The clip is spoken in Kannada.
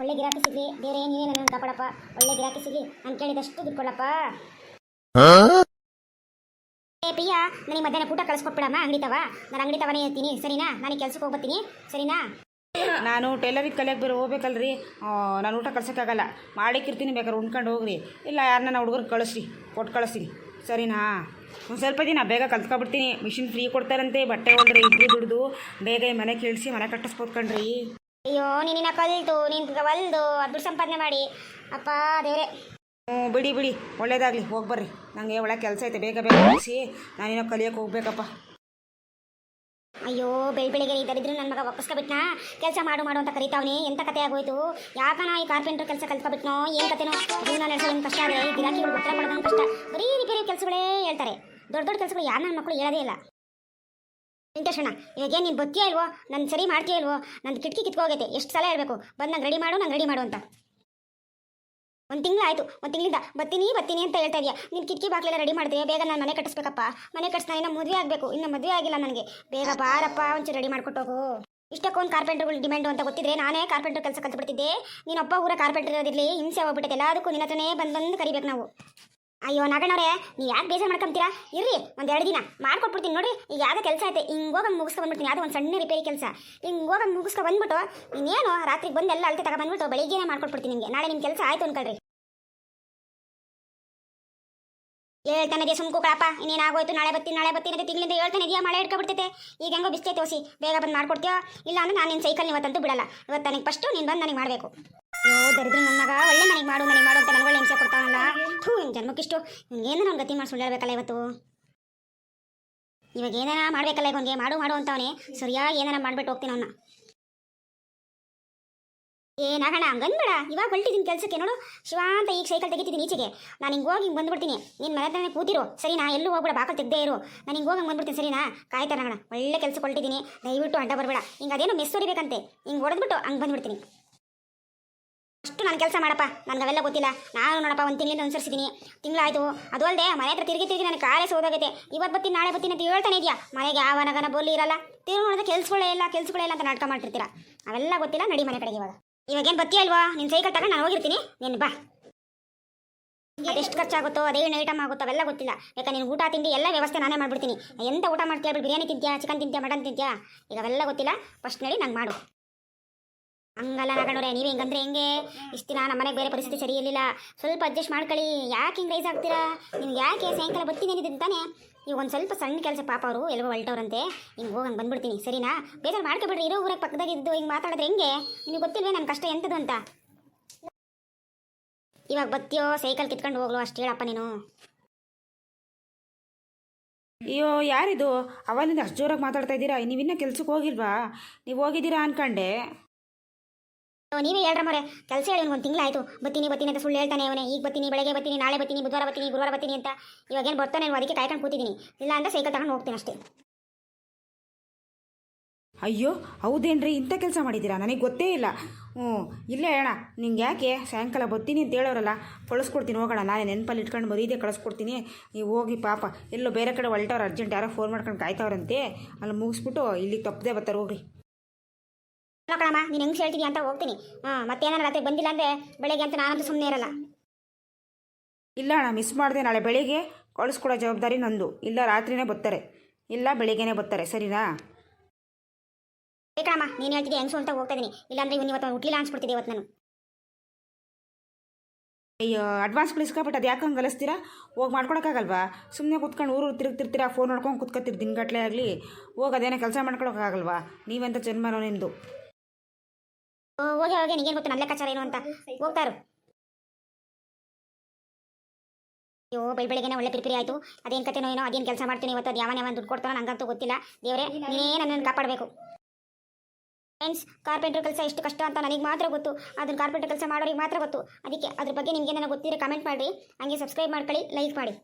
ಒಳ್ಳೆ ಗಿರಾಕಿ ಸಿಗ್ಲಿ ಬೇರೆ ಏನಿದೆ ನನ್ನ ಕಾಪಾಡಪ್ಪ. ಒಳ್ಳೆ ಗಿರಾಕಿ ಸಿಗ್ಲಿ ನಾನು ಕೇಳಿದಷ್ಟು ದುಡ್ಡು ಕೊಡಪ್ಪ. ಪಿಯ ನನಗೆ ಮಧ್ಯಾಹ್ನ ಊಟ ಕಳಿಸ್ಕೊಟ್ಬಿಡಮ್ಮ, ಅಂಗಡಿ ತವ. ನಾನು ಅಂಗಡಿ ತವನೇ ಇರ್ತೀನಿ. ಸರಿನಾ? ನಾನು ಕೆಲ್ಸಕ್ಕೆ ಹೋಗ್ಬತ್ತೀನಿ. ಸರಿನಾ? ನಾನು ಟೈಲರಿಗೆ ಕಲಿಯಕ್ಕೆ ಬೇರೆ ಹೋಗ್ಬೇಕಲ್ರಿ. ನಾನು ಊಟ ಕಳ್ಸೋಕ್ಕಾಗಲ್ಲ. ಮಾಡಿಕ್ಕಿರ್ತೀನಿ ಬೇಕಾದ್ರೆ ಉಣ್ಕೊಂಡು ಹೋಗ್ರಿ. ಇಲ್ಲ ಯಾರನ್ನ ಹುಡುಗರು ಕಳಿಸ್ರಿ. ಕೊಟ್ಟು ಕಳಿಸ್ತೀನಿ. ಸರಿನಾ? ಒಂದು ಸ್ವಲ್ಪ ದಿನ ಬೇಗ ಕಲ್ತ್ಕೊಬಿಡ್ತೀನಿ. ಮಿಷಿನ್ ಫ್ರೀ ಕೊಡ್ತಾರಂತೆ ಬಟ್ಟೆ ಹೊಲ್ದ್ರಿ ಇಬ್ಬರು ದುಡ್ದು. ಬೇಗ ಈ ಮನೆ ಕೇಳಿಸಿ ಮನೆ ಕಟ್ಟಿಸ್ಬೋದು ಕಣ್ರಿ. ಅಯ್ಯೋ ನೀನಿನ ಕಲ್ತು ನೀನು ಒಲ್ದು ದುಡ್ಡು ಸಂಪಾದನೆ ಮಾಡಿ. ಅಪ್ಪ ದೇವ್ರೆ. ಹ್ಞೂ ಬಿಡಿ ಬಿಡಿ. ಒಳ್ಳೇದಾಗಲಿ ಹೋಗಿ ಬರ್ರಿ. ನನಗೆ ಒಳ್ಳೆ ಕೆಲಸ ಐತೆ ಬೇಗ ಬೇಗ ಕಳಿಸಿ ನಾನೇನೋ ಕಲಿಯೋಕೆ ಹೋಗ್ಬೇಕಪ್ಪ. ಅಯ್ಯೋ ಬೆಳ್ ಬೆಳಿಗ್ಗೆ ನನ್ನ ಮಗ ಒಪ್ಪಿಸ್ಕೊಬಿಟ್ನಾ ಕೆಲಸ ಮಾಡು ಮಾಡು ಅಂತ ಕರಿತಾವ್ನಿ. ಎಂತ ಕತೆ ಆಗೋಯ್ತು? ಯಾಕನ ಈ ಕಾರ್ಪೆಂಟರ್ ಕೆಲಸ ಕಲ್ತ್ಕೊಬಿಟ್ನೋ? ಏನು ಕತೆನೋ? ಜೀವನ ನಡೆಸೋದು ಕಷ್ಟ ಆದರೆ ಗಿರಾಕಿಗಳು ಉತ್ತರ ಕೊಡೋದು ಕಷ್ಟ. ಬರೀ ರಿಪೇರಿ ಕೆಲಸಗಳೇ ಹೇಳ್ತಾರೆ. ದೊಡ್ಡ ದೊಡ್ಡ ಕೆಲಸಗಳು ಯಾರು ನನ್ನ ಮಕ್ಕಳು ಹೇಳೋದೇ ಇಲ್ಲ. ವೆಂಕಟೇಶಣ್ಣ ಇವಾಗ ನೀನು ಬತ್ತಿಯ ಇಲ್ವೋ? ನಾನು ಸರಿ ಮಾಡ್ತೀಯ ಇಲ್ವೋ? ನನ್ನ ಕಿಟಕಿ ಕಿತ್ಕೋಗೈತೆ. ಎಷ್ಟು ಸಲ ಹೇಳಬೇಕು? ಬಂದು ನಂಗೆ ರೆಡಿ ಮಾಡು, ನಂಗೆ ರೆಡಿ ಮಾಡು ಅಂತ. ಒಂದು ತಿಂಗಳು ಆಯಿತು ಒಂದು ತಿಂಗಳಿಂದ. ಬತ್ತೀನಿ ಬರ್ತೀನಿ ಅಂತ ಹೇಳ್ತಾ ಇದೆಯಾ? ನೀನು ಕಿಟಕಿ ಬಾಗ್ಲೆಲ್ಲ ರೆಡಿ ಮಾಡಿದೆ ಬೇಗ ನಾನು ಮನೆ ಕಟ್ಟಿಸ್ಬೇಕಪ್ಪ. ಮನೆ ಕಟ್ಟಿಸ್ತಾ ಇನ್ನು ಮದುವೆ ಆಗಬೇಕು. ಇನ್ನು ಮದುವೆ ಆಗಿಲ್ಲ ನನಗೆ. ಬೇಗ ಬಾರಪ್ಪ, ಒಂಚೂರು ರೆಡಿ ಮಾಡ್ಕೊಟ್ಟೋಗು ಇಷ್ಟಕ್ಕೊಂದು ಕಾರ್ಪೆಂಟ್ರುಗಳು ಡಿಮ್ಯಾಂಡು ಅಂತ ಗೊತ್ತಿದ್ರೆ ನಾನೇ ಕಾರ್ಪೆಂಟರ್ ಕೆಲಸ ಕಲ್ತ್ಬಿಡ್ತಿದ್ದೆ ನೀನಪ್ಪ ಊರ ಕಾರ್ಪೆಂಟರ್ ಇರೋದಿರಲಿ, ಹಿಂಸೆ ಹೋಗ್ಬಿಟ್ಟಿದೆ ಎಲ್ಲದಕ್ಕೂ ನಿನ್ನ ಹತ್ರನೇ ಬಂದು ಬಂದು ಕರಿಬೇಕು ನಾವು. ಅಯ್ಯೋ ನಾಗಣ್ಣವ್ರೆ, ನೀ ಯಾಕೆ ಬೇಜಾರು ಮಾಡ್ಕೊಂತೀರಾ? ಇರ್ರಿ, ಒಂದು ಎರಡು ದಿನ. ಮಾಡ್ಕೊಟ್ಬಿಡ್ತೀನಿ ನೋಡ್ರಿ, ಈಗ ಯಾವುದೋ ಕೆಲಸ ಐತೆ, ಹಿಂಗೆ ಹೋಗಂಗೆ ಮುಗಿಸ್ಕೊ ಬಂದ್ಬಿಡ್ತೀನಿ, ಯಾವುದೋ ಒಂದು ಸಣ್ಣ ರಿಪೇರಿ ಕೆಲಸ. ಹಿಂಗೆ ಹೋಗಂಗೆ ಮುಗಿಸ್ಕೊ ಬಂದ್ಬಿಟ್ಟು, ಇನ್ನೇನು, ರಾತ್ರಿಗೆ ಬಂದು ಎಲ್ಲ ಅಳತೆ ತಗೊಂಡ್ಬಿಟ್ಟು ಬೆಳಿಗ್ಗೆನೇ ಮಾಡ್ಕೊಟ್ಬಿಡ್ತೀನಿ ನಿಮಗೆ. ನಾಳೆ ನಿಮ್ಮ ಕೆಲಸ ಆಯ್ತು ಅನ್ಕೊಳ್ರಿ. ಹೇಳ್ತಾನೆ ಇದೆ ಸುಮ್ಕು ಕಳಪ್ಪ ಇನ್ನೇನಾಗೋಯ್ತು ನಾಳೆ ಬರ್ತೀನಿ ನಾಳೆ ಬರ್ತೀನಿ ಅಂತ ತಿಂಗಳಿಂದ ಹೇಳ್ತಾನೆ ಇದೆಯಾ, ಮಳೆ ಹಿಡ್ಕೊಬಿಡ್ತೈತೆ ಈಗ ಹೆಂಗೋ ಬಿಸ್ತೈತೆ ಓಸಿ ಬೇಗ ಬಂದು ಮಾಡ್ಕೊಡ್ತೀಯೋ? ಇಲ್ಲ ಅಂದ್ರೆ ನಾನು ನಿನ್ನ ಸೈಕಲ್ ಇವತ್ತಂತೂ ಬಿಡಲ್ಲ. ಇವತ್ತು ನನಗೆ ಫಸ್ಟು ನೀನು ಬಂದು ನನಗೆ ಮಾಡಬೇಕು. ಅಯ್ಯೋ ದರಿದ್ರ ನನ್ನ ಮಗ, ಒಳ್ಳೆ ನನಗೆ ಮಾಡು ಮನೆ ಮಾಡು ಅಂತ ನನಗೆ ಒಳ್ಳೆ ಹಿಂಸೆ ಕೊಡ್ತಾನಲ್ಲ. ಥೂ ಜನ್ಮಕ್ಕಿಷ್ಟು ಏನು ನನ್ನ ಗತಿ ಮಾಡಿ ಸುಳ್ಳು ಹೇಳ್ಬೇಕಲ್ಲ ಇವತ್ತು? ಇವಾಗ ಏನಾರ ಮಾಡ್ಬೇಕಲ್ಲ ಇವನಿಗೆ ಮಾಡು ಮಾಡು ಅಂತವನೇ. ಸರಿಯಾಗಿ ಏನಾರ ಮಾಡ್ಬಿಟ್ಟು ಹೋಗ್ತೀನಿ ಅವನ್ನ ಏನಾಗಣ ಹಂಗನ್ಬೇಡ ಇವಾಗ ಹೊಲ್ಟಿದ್ದೀನಿ ಕೆಲಸಕ್ಕೆ, ನೋಡು. ಶಿವಾಂತ ಈಗ ಸೈಕಲ್ ತೆಗಿತಿದ್ದೀನಿ ಈಚೆಗೆ. ನಾನು ಹಿಂಗೆ ಹೋಗಿ ಹಿಂಗೆ ಬಂದ್ಬಿಡ್ತೀನಿ. ನಿನ್ನ ಮನೆ ಹತ್ರನೇ ಕೂತಿರು. ಸರಿನಾ? ಎಲ್ಲೂ ಹೋಗ್ಬೇಡ, ಬಾಕಲ್ ತೆಗ್ದೇ ಇರು. ನಾನು ಹಿಂಗೆ ಹೋಗಿ ಹಂಗೆ ಬಂದ್ಬಿಡ್ತೀನಿ, ಸರಿನಾ? ಕಾಯ್ತಾ ಒಳ್ಳೆ ಕೆಲಸ ಹೊಲ್ಟಿದ್ದೀನಿ ದಯವಿಟ್ಟು ಅಡ್ಡ ಬರಬೇಡ. ಹಿಂಗೆ ಅದೇನೋ ಮೆಸ್ ಹೊಡಿಬೇಕಂತೆ ಹಿಂಗೆ ಹೊಡೆದ್ಬಿಟ್ಟು ಹಂಗೆ ಬಂದ್ಬಿಡ್ತೀನಿ. ಅಷ್ಟು ನಾನು ಕೆಲಸ ಮಾಡಪ್ಪ. ನನಗೆ ಅವೆಲ್ಲ ಗೊತ್ತಿಲ್ಲ. ನಾನು ನೋಡಪ್ಪ, ಒಂದು ತಿಂಗಳಿಂದ ಅನುಸರಿಸಿದ್ದೀನಿ ತಿಂಗಳಾಯ್ತು. ಅದು ಅಲ್ಲದೆ ಮನೆ ಹತ್ರ ತಿರುಗಿ ತಿರುಗಿ ನನಗೆ ಕಾಲೇ ಸೋದಾಗೈತೆ ಇವತ್ತು ಬತ್ತಿ ನಾಳೆ ಬತ್ತಿನ ಅಂತ ಹೇಳ್ತಾನೆ ಇದೆಯಾ? ಮನೆಗೆ ಯಾವ ನಗನ ಬೋಲಿ ಇರಲ್ಲ. ತಿರುಗಿ ನೋಡಿದ್ರೆ ಕೆಲಸಗಳೇ ಇಲ್ಲ ಕೆಲಸಗಳೇ ಇಲ್ಲ ಅಂತ ನಾಟಕ ಮಾಡ್ತಿರ್ತೀರಾ? ಅವೆಲ್ಲ ಗೊತ್ತಿಲ್ಲ ನಡಿ ಮನೆ ಕಡೆಗೆ ಇವಾಗ. ಇವಾಗೇನು ಬತ್ತಿ ಅಲ್ವಾ ನಿನ್ನ ಸೈಕಲ್ ತಗೊಂಡು ನಾನು ಹೋಗಿರ್ತೀನಿ. ನೀನು ಬಾ. ಅದೆಷ್ಟು ಖರ್ಚಾಗುತ್ತೋ ಅದೇನು ಐಟಮ್ ಆಗುತ್ತೋ ಅವೆಲ್ಲ ಗೊತ್ತಿಲ್ಲ. ಯಾಕಂದ್ರೆ ನೀನು ಊಟ, ತಿಂಡಿ ಎಲ್ಲ ವ್ಯವಸ್ಥೆ ನಾನೇ ಮಾಡ್ಬಿಡ್ತೀನಿ. ಎಂತ ಊಟ ಮಾಡ್ತೀಯಾ ಬಿರಿಯಾನಿ ತಿಂತೀಯಾ, ಚಿಕನ್ ತಿಂತೀಯಾ, ಮಟನ್ ತಿಂತೀಯಾ? ಈಗ ಅವೆಲ್ಲ ಗೊತ್ತಿಲ್ಲ. ಫಸ್ಟ್ ನಡಿ ನಂಗೆ ಮಾಡು. ಹಂಗಲ್ಲ ನಾಗಣ್ಣವ್ರೆ, ನೀವೇ ಹೆಂಗಂದ್ರೆ ಹೆಂಗೆ? ಇಷ್ಟು ದಿನ ನಮ್ಮ ಮನೆಗೆ ಬೇರೆ ಪರಿಸ್ಥಿತಿ ಸರಿ ಇರಲಿಲ್ಲ. ಸ್ವಲ್ಪ ಅಡ್ಜಸ್ಟ್ ಮಾಡ್ಕೊಳ್ಳಿ. ಯಾಕೆ ಹಿಂಗೆ ರೈಸ್ ಆಗ್ತೀರಾ? ನಿಮ್ಗೆ ಯಾಕೆ ಸಾಯಂಕಾಲ ಬರ್ತೀನಿ ತಾನೇ ಈಗ ಒಂದು ಸ್ವಲ್ಪ ಸಣ್ಣ ಕೆಲಸ ಪಾಪ ಅವರು ಎಲ್ಲವೋ ಹೊಲ್ಟವ್ರಂತೆ. ಹಿಂಗೆ ಹೋಗಂಗೆ ಬಂದ್ಬಿಡ್ತೀನಿ, ಸರಿನಾ? ಬೇಜಾರು ಮಾಡ್ಕೊಬಿಡ್ರಿ, ಇರೋ ಊರಾಗ ಪಕ್ಕದಾಗಿದ್ದು ಹಿಂಗೆ ಮಾತಾಡಿದ್ರೆ ಹೆಂಗೆ? ನಿಮಗೆ ಗೊತ್ತಿಲ್ವೇ ನನ್ನ ಕಷ್ಟ ಎಂಥದ್ದು ಅಂತ? ಇವಾಗ ಬತ್ತಿಯೋ, ಸೈಕಲ್ ಕಿತ್ಕೊಂಡು ಹೋಗ್ಲು, ಅಷ್ಟು ಹೇಳಪ್ಪ ನೀನು. ಅಯ್ಯೋ, ಯಾರಿದು? ಅವಾಗಿಂದ ಅಷ್ಟು ಜೋರಾಗಿ ಮಾತಾಡ್ತಾ ಇದ್ದೀರಾ? ನೀವಿನ್ನೂ ಕೆಲ್ಸಕ್ಕೆ ಹೋಗಿಲ್ವಾ? ನೀವು ಹೋಗಿದ್ದೀರಾ ಅನ್ಕಂಡೆ. ನೀವೇ ಹೇಳ್ರ ಮರೆ ಕೆಲಸ ಹೇಳಿ ಒಂದು ತಿಂಗಳಾಯಿತು ಬತ್ತೀನಿ ಬತ್ತೀನಿ ಅಂತ ಸುಳ್ಳು ಹೇಳ್ತಾನೆ ಅವನೇ. ಈಗ ಬತ್ತೀನಿ ಬೆಳಗ್ಗೆ ಬತ್ತೀನಿ ನಾಳೆ ಬತ್ತೀನಿ ಬುಧವಾರ ಬತ್ತೀನಿ ಗುರುವಾರ ಬತ್ತೀನಿ ಅಂತ. ಇವಾಗೇನು ಬರ್ತಾನೆ ನಾನು ಅದಕ್ಕೆ ಕಾಯ್ಕೊಂಡು ಕೂತಿದ್ದೀನಿ. ಇಲ್ಲ ಅಂದ್ರೆ ಸೈಕಲ್ ತಗೊಂಡು ಹೋಗ್ತೀನಿ ಅಷ್ಟೇ. ಅಯ್ಯೋ, ಹೌದೇನ್ರಿ? ಇಂಥ ಕೆಲಸ ಮಾಡಿದ್ದೀರಾ? ನನಗೆ ಗೊತ್ತೇ ಇಲ್ಲ. ಹ್ಞೂ, ಇಲ್ಲೇ ಹೇಳ ನಿಂಗೆ ಯಾಕೆ? ಸಾಯಂಕಾಲ ಬತ್ತೀನಿ ಅಂತ ಹೇಳೋರಲ್ಲ, ಕಳಿಸ್ಕೊಡ್ತೀನಿ, ಹೋಗೋಣ. ನಾನೇ ನೆನಪಲ್ಲಿ ಇಟ್ಕೊಂಡು ಮರೀದೆ ಕಳಿಸ್ಕೊಡ್ತೀನಿ. ನೀವು ಹೋಗಿ ಪಾಪ, ಎಲ್ಲೋ ಬೇರೆ ಕಡೆ ಹೊಲ್ಟವ್ರು, ಅರ್ಜೆಂಟ್ ಯಾರೋ ಫೋನ್ ಮಾಡ್ಕೊಂಡು ಕಾಯ್ತವ್ರಂತೆ. ಅಲ್ಲಿ ಮುಗಿಸ್ಬಿಟ್ಟು ಇಲ್ಲಿಗೆ ತಪ್ಪದೆ ಬರ್ತಾರೆ, ಹೋಗ್ರಿ. ನೋಡಮ್ಮ ನೀನು ಹೆಂಗೆ ಹೇಳ್ತೀನಿ ಅಂತ ಹೋಗ್ತೀನಿ. ಹಾಂ ಮತ್ತೇನಾರು ರಾತ್ರಿ ಬಂದಿಲ್ಲ ಅಂದರೆ ಬೆಳಗ್ಗೆ ಅಂತ ನಾನಂತೂ ಸುಮ್ಮನೆ ಇರಲ್ಲ. ಇಲ್ಲ ಅಣ್ಣ ಮಿಸ್ ಮಾಡಿದೆ ನಾಳೆ ಬೆಳಿಗ್ಗೆ. ಕಳಿಸ್ಕೊಡೋ ಜವಾಬ್ದಾರಿ ನಂದು. ಇಲ್ಲ ರಾತ್ರಿನೇ ಬರ್ತಾರೆ. ಇಲ್ಲ ಬೆಳಿಗ್ಗೆನೇ ಬರ್ತಾರೆ ಸರಿನಾ? ಬೇಕಮ್ಮ ನೀನು ಹೇಳ್ತಿದ್ದೆ ಹೆಂಗ್ಸು ಅಂತ ಹೋಗ್ತಾ ಇದ್ದೀನಿ ಇಲ್ಲಾಂದ್ರೆ ಇವನು ಇವತ್ತು ಹುಟ್ಲಿಲ್ಲ ಅನ್ಸ್ಬಿಡ್ತಿದ್ದೆ ಇವತ್ತು ನಾನು. ಅಯ್ಯೋ ಅಡ್ವಾನ್ಸ್ ಕಳಿಸ್ಕೊಬಿಟ್ಟು ಅದು ಯಾಕೆ ಹಂಗೆ ಕಲಿಸ್ತೀರಾ ಹೋಗಿ ಮಾಡ್ಕೊಳಕ್ಕಾಗಲ್ವಾ? ಸುಮ್ಮನೆ ಕುತ್ಕೊಂಡು ಊರು ತಿರುಗ್ತಿರ್ತೀರಾ? ಫೋನ್ ನೋಡ್ಕೊಂಡು ಕುತ್ಕೊತೀರಿ ದಿನಗಟ್ಲೆ ಆಗಲಿ. ಹೋಗಿ ಅದೇನೋ ಕೆಲಸ ಮಾಡ್ಕೊಳಕ್ಕಾಗಲ್ವಾ? ನೀವೆಂತ ಜನ್ಮನೋ ನಿಂದು ಹೋಗಿ ಹೋಗಿ ನಿಗೇನು ಗೊತ್ತು ನನ್ನ ಲೆಕ್ಕಾಚಾರ ಏನು ಅಂತ. ಹೋಗ್ತಾರು. ಅಯ್ಯೋ, ಬೆಳ್ ಬೆಳಗ್ಗೆನೆ ಒಳ್ಳೆ ಪಿರಿಪಿರಿ ಆಯಿತು. ಅದೇನು ಕತೆನೋ ಏನೋ, ಅದೇನು ಕೆಲಸ ಮಾಡ್ತೀನಿ ಇವತ್ತು, ಅದು ಯಾವನ ಯಾವನ್ ದುಡ್ಡು ಕೊಡ್ತಾನೋ ನಂಗಂತೂ ಗೊತ್ತಿಲ್ಲ. ದೇವರೇ, ನೀನೇ ನನ್ನನ್ನು ಕಾಪಾಡಬೇಕು. ಫ್ರೆಂಡ್ಸ್ ಕಾರ್ಪೆಂಟರ್ ಕೆಲಸ ಎಷ್ಟು ಕಷ್ಟ ಅಂತ ನನಗೆ ಮಾತ್ರ ಗೊತ್ತು. ಅದನ್ನ ಕಾರ್ಪೆಂಟರ್ ಕೆಲಸ ಮಾಡೋರಿಗೆ ಮಾತ್ರ ಗೊತ್ತು. ಅದಕ್ಕೆ ಅದ್ರ ಬಗ್ಗೆ ನಿಮಗೆ ನನಗೆ ಗೊತ್ತಿರೋ ಕಮೆಂಟ್ ಮಾಡಿ ಹಂಗೆ ಸಬ್ಸ್ಕ್ರೈಬ್ ಮಾಡ್ಕೊಳ್ಳಿ ಲೈಕ್ ಮಾಡಿ.